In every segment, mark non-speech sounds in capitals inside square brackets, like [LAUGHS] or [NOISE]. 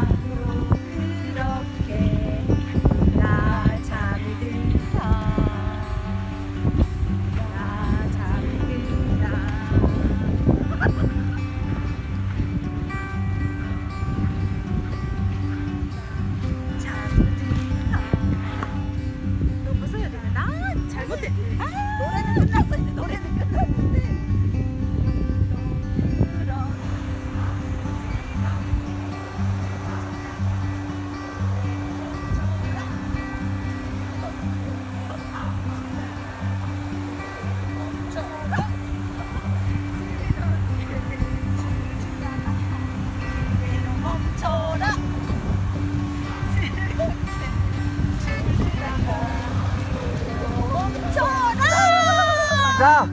Bye. 자,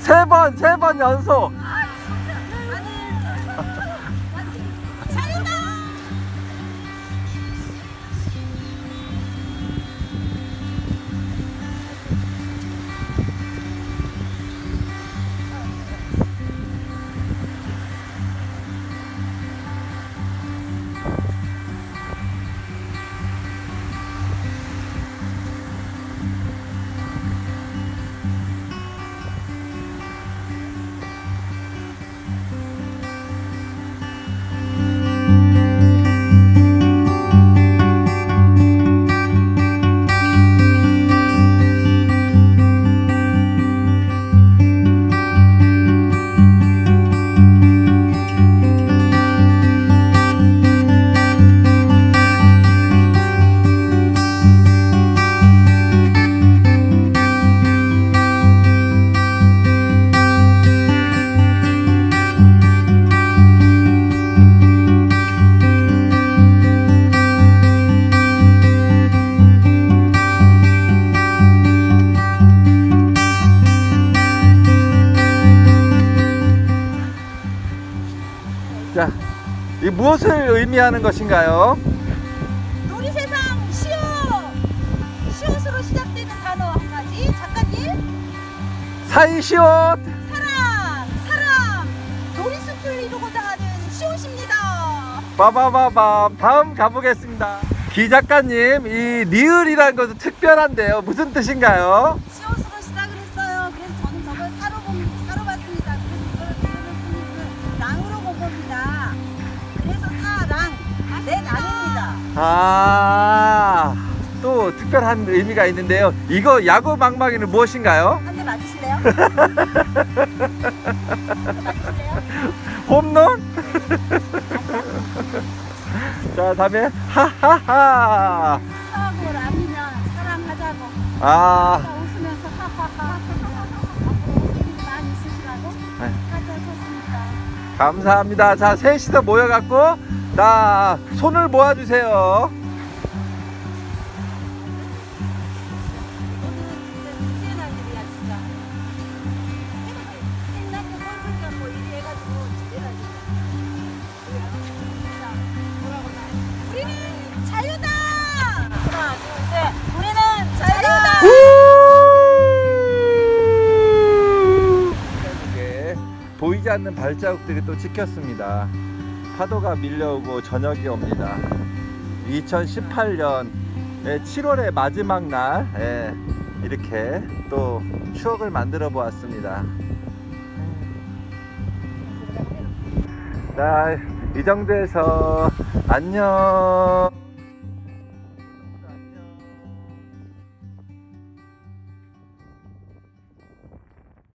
세 번, 세 번 연속. 자, 이 무엇을 의미하는 것인가요? 우리 세상 시옷 시옷으로 시작되는 단어 한 가지 작가님 사이시옷. 사랑 이루고자 하는 시옷입니다 빠바바밤. 다음 가보겠습니다. 기 작가님, 이 리을이라는 것은 특별한데요. 무슨 뜻인가요? 아, 또 특별한 의미가 있는데요. 이거 야구 망망이는 무엇인가요? 한 대 맞으실래요? [LAUGHS] 맞으실래요? 홈런? [LAUGHS] 자, 다음에 하하하. 사하고 랑이면 사랑하자고 아, 자, 웃으면서 하하하 앞으로 웃음이 많이 있으시라고 네. 감사합니다. 자, 셋이 서 모여갖고, 자, 손을 모아주세요. 우리는 자유다 하나 둘 셋 우리는 자유다 이게 보이지 않는 발자국들이 또 찍혔습니다. 파도가 밀려오고 저녁이 옵니다. 2018년 7월의 마지막 날 예, 이렇게 또 추억을 만들어 보았습니다. 자, 이 정도에서 안녕.